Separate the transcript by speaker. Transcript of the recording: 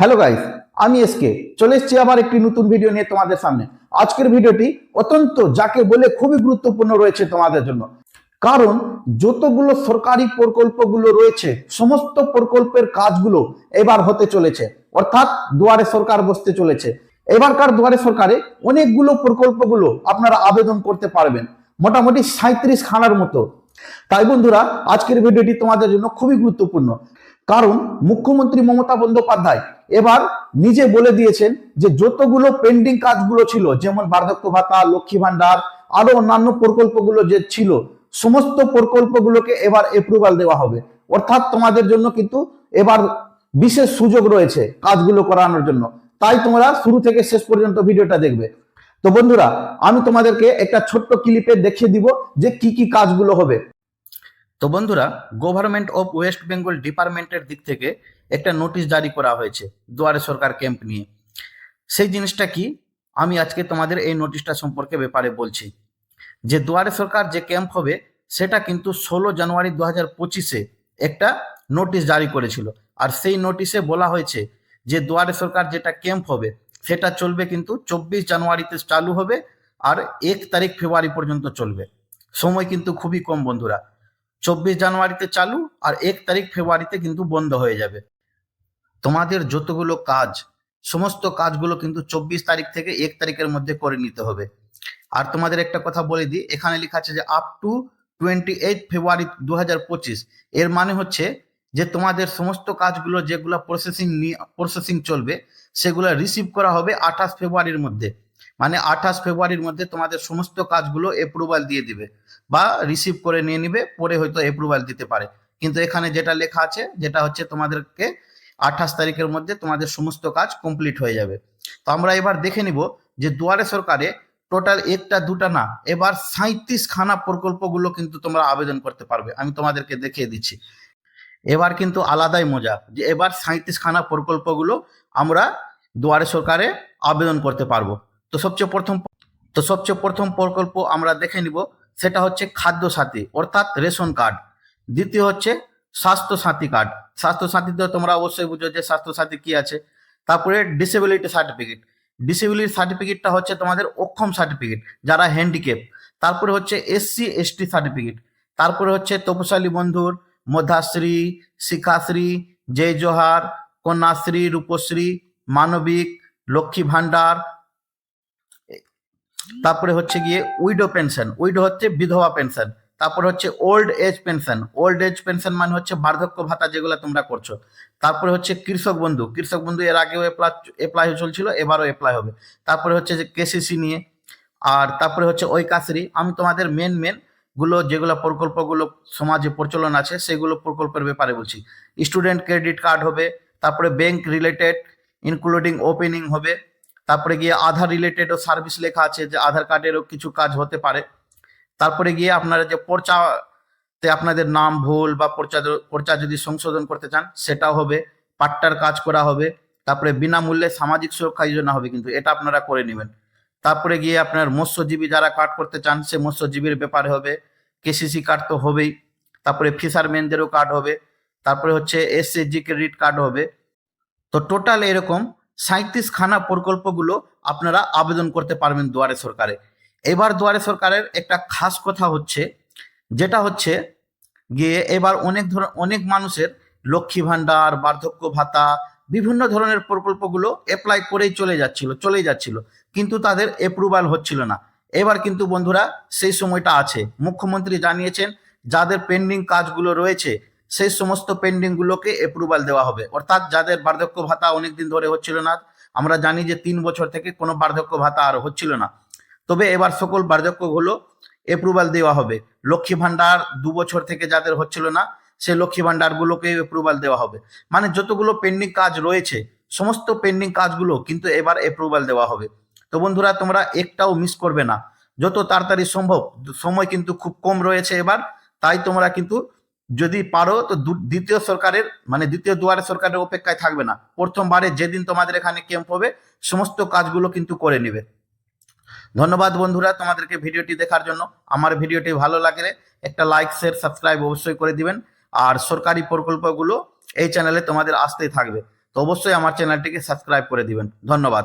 Speaker 1: Hello guys আমি SK চলে এসেছি আবার একটি নতুন ভিডিও নিয়ে তোমাদের সামনে। আজকের ভিডিওটি অত্যন্ত, যাকে বলে খুবই গুরুত্বপূর্ণ রয়েছে তোমাদের জন্য। কারণ, যতগুলো সরকারি প্রকল্পগুলো রয়েছে, সমস্ত প্রকল্পের কাজগুলো এবার হতে চলেছে। অর্থাৎ, দুয়ারে সরকার বসতে চলেছে। এবারকার দুয়ারে সরকারে অনেকগুলো প্রকল্পগুলো আপনারা আবেদন করতে পারবেন। মোটামুটি সাঁত্রিশ খানার মতো। তাই বন্ধুরা, আজকের ভিডিওটি তোমাদের জন্য খুবই গুরুত্বপূর্ণ। কারণ মুখ্যমন্ত্রী মমতা বন্দ্যোপাধ্যায় এবার নিজে বলে দিয়েছেন যে যতগুলো পেন্ডিং কাজগুলো ছিল, যেমন বার্ধক্য ভাতা, লক্ষ্মী ভান্ডার আরও অন্যান্য প্রকল্পগুলো যে ছিল, সমস্ত প্রকল্পগুলোকে এবার এপ্রুভাল দেওয়া হবে। অর্থাৎ তোমাদের জন্য কিন্তু এবার বিশেষ সুযোগ রয়েছে কাজগুলো করানোর জন্য। তাই তোমরা শুরু থেকে শেষ পর্যন্ত ভিডিওটা দেখবে। তো বন্ধুরা, আমি তোমাদেরকে একটা ছোট্ট ক্লিপে দেখিয়ে দিব যে কি কি কাজগুলো হবে। তো বন্ধুরা গভর্নমেন্ট অফ ওয়েস্ট বেঙ্গল ডিপার্টমেন্টের দিক থেকে একটা নোটিশ জারি করা হয়েছে দুয়ারে সরকার ক্যাম্প নিয়ে। সেই জিনিসটা কি? আমি আজকে তোমাদের এই নোটিশটা সম্পর্কে ব্যাপারে বলছি। যে দুয়ারে সরকার যে ক্যাম্প হবে, সেটা কিন্তু ষোলো জানুয়ারি দু হাজার পঁচিশে একটা নোটিশ জারি করেছিল। আর সেই নোটিশে বলা হয়েছে যে দুয়ারে সরকার যেটা ক্যাম্প হবে, সেটা চলবে কিন্তু চব্বিশ জানুয়ারিতে চালু হবে আর এক তারিখ ফেব্রুয়ারি পর্যন্ত চলবে। সময় কিন্তু খুবই কম বন্ধুরা। চব্বিশ জানুয়ারিতে চালু আর এক তারিখ ফেব্রুয়ারিতে কিন্তু বন্ধ হয়ে যাবে। তোমাদের যতগুলো কাজ, সমস্ত কাজগুলো কিন্তু চব্বিশ তারিখ থেকে এক তারিখের মধ্যে করে নিতে হবে। আর তোমাদের একটা কথা বলে দিই, এখানে লেখা আছে যে up to twenty eight February দু হাজার পঁচিশ। এর মানে হচ্ছে যে তোমাদের সমস্ত কাজগুলো যেগুলো প্রসেসিং প্রসেসিং চলবে, সেগুলো রিসিভ করা হবে আঠাশ ফেব্রুয়ারির মধ্যে। মানে আঠাশ ফেব্রুয়ারির মধ্যে তোমাদের সমস্ত কাজগুলো অ্যাপ্রুভাল দিয়ে দিবে বা রিসিভ করে নিয়ে নিবে, পরে হয়তো অ্যাপ্রুভাল দিতে পারে। কিন্তু এখানে যেটা লেখা আছে, যেটা হচ্ছে তোমাদেরকে আঠাশ তারিখের মধ্যে তোমাদের সমস্ত কাজ কমপ্লিট হয়ে যাবে। তো আমরা এবার দেখে নিব যে দুয়ারে সরকারে টোটাল একটা, দুটা না, এবার সাঁত্রিশ খানা প্রকল্পগুলো কিন্তু তোমরা আবেদন করতে পারবে। আমি তোমাদেরকে দেখিয়ে দিচ্ছি। এবার কিন্তু আলাদাই মজা যে এবার সাঁত্রিশ খানা প্রকল্পগুলো আমরা দুয়ারে সরকারে আবেদন করতে পারব। তো সবচেয়ে প্রথম তো সবচেয়ে প্রথম প্রকল্প আমরা দেখে নিব, সেটা হচ্ছে খাদ্য সাথী, অর্থাৎ রেশন কার্ড। দ্বিতীয় হচ্ছে স্বাস্থ্য সাথী কার্ড। স্বাস্থ্য সাথীতে তোমরা অবশ্যই বুঝো যে স্বাস্থ্য সাথী কি আছে। তারপরে ডিসেবিলিটি সার্টিফিকেট ডিসেবিলিটি সার্টিফিকেটটা হচ্ছে তোমাদের অক্ষম সার্টিফিকেট যারা হ্যান্ডিক্যাপ তারপরে হচ্ছে এসসি এসটি সার্টিফিকেট তারপরে হচ্ছে তপশালী বন্ধুর, মধ্যাশ্রী, শিখাশ্রী, জয় জোহার, কন্যাশ্রী, রূপশ্রী, মানবিক, লক্ষ্মী ভান্ডার তারপরে হচ্ছে গিয়ে উইডো পেনশন, উইডো হচ্ছে বিধবা পেনশন, তারপরে হচ্ছে old age pension, old age pension মানে হচ্ছে বার্ধক্য ভাতা যেগুলো তোমরা করছ। তারপরে হচ্ছে কৃষক বন্ধু কৃষক বন্ধু এর আগেও এপ্লাই অ্যাপ্লাই চলছিল, এবারও এপ্লাই হবে। তারপরে হচ্ছে যে কেসিসি নিয়ে, আর তারপরে হচ্ছে ঐকাশ্রী, আমি তোমাদের মেন মেনগুলো যেগুলো প্রকল্পগুলো সমাজে প্রচলন আছে, সেগুলো প্রকল্পের ব্যাপারে বলছি। স্টুডেন্ট ক্রেডিট কার্ড হবে, তারপরে ব্যাংক রিলেটেড ইনক্লুডিং ওপেনিং হবে তারপরে গিয়ে আধার রিলেটেডও সার্ভিস লেখা আছে যে আধার কার্ডেরও কিছু কাজ হতে পারে। তারপরে গিয়ে আপনারা যে পর্চাতে আপনাদের নাম ভুল বা পর্চা পর্চা যদি সংশোধন করতে চান, সেটাও হবে। পাট্টার কাজ করা হবে। তারপরে বিনামূল্যে সামাজিক সুরক্ষা যোজনা হবে কিন্তু এটা আপনারা করে নেবেন। তারপরে গিয়ে আপনার মৎস্যজীবী যারা কার্ড করতে চান, সে মৎস্যজীবীর ব্যাপারে হবে। কেসিসি কার্ড তো হবেই। তারপরে ফিশারম্যানদেরও কার্ড হবে। তারপরে হচ্ছে এসএসজি ক্রেডিট কার্ড হবে। তো টোটাল এরকম সাঁত্রিশ খানা প্রকল্পগুলো আপনারা আবেদন করতে পারবেন দুয়ারে সরকারে। এবার দুয়ারে সরকারের একটা খাস কথা হচ্ছে, যেটা হচ্ছে গিয়ে এবার অনেক ধর, অনেক মানুষের লক্ষ্মী ভাণ্ডার, বার্ধক্য ভাতা, বিভিন্ন ধরনের প্রকল্পগুলো অ্যাপ্লাই করেই চলে যাচ্ছিল, চলেই যাচ্ছিল। কিন্তু তাদের অ্যাপ্রুভাল হচ্ছিল না। এবার কিন্তু বন্ধুরা সেই সময়টা আছে। মুখ্যমন্ত্রী জানিয়েছেন, যাদের পেন্ডিং কাজগুলো রয়েছে সেই সমস্ত পেন্ডিংগুলোকে অ্যাপ্রুভাল দেওয়া হবে। অর্থাৎ যাদের বার্ধক্য ভাতা অনেকদিন ধরে হচ্ছিল না, আমরা জানি যে তিন বছর থেকে কোনো বার্ধক্য ভাতা আর হচ্ছিল না। তবে এবার সকল বার্ধক্যগুলো অ্যাপ্রুভাল দেওয়া হবে। লক্ষ্মী ভাণ্ডার দু বছর থেকে যাদের হচ্ছিল না, সেই লক্ষ্মী ভাণ্ডারগুলোকে অ্যাপ্রুভাল দেওয়া হবে। মানে যতগুলো পেন্ডিং কাজ রয়েছে, সমস্ত পেন্ডিং কাজগুলো কিন্তু এবার অ্যাপ্রুভাল দেওয়া হবে। তো বন্ধুরা, তোমরা একটাও মিস করবে না। যত তাড়াতাড়ি সম্ভব, সময় কিন্তু খুব কম রয়েছে এবার, তাই তোমরা কিন্তু যদি পারো, তো দ্বিতীয় সরকারের মানে দ্বিতীয় দুয়ারে সরকারের অপেক্ষায় থাকবে না। প্রথমবারে যেদিন তোমাদের এখানে ক্যাম্প হবে, সমস্ত কাজগুলো কিন্তু করে নেবে। ধন্যবাদ বন্ধুরা তোমাদেরকে ভিডিওটি দেখার জন্য। আমার ভিডিওটি ভালো লাগলে একটা লাইক শেয়ার সাবস্ক্রাইব অবশ্যই করে দিবেন। আর সরকারি প্রকল্পগুলো এই চ্যানেলে তোমাদের আসতেই থাকবে। তো অবশ্যই আমার চ্যানেলটিকে সাবস্ক্রাইব করে দিবেন। ধন্যবাদ।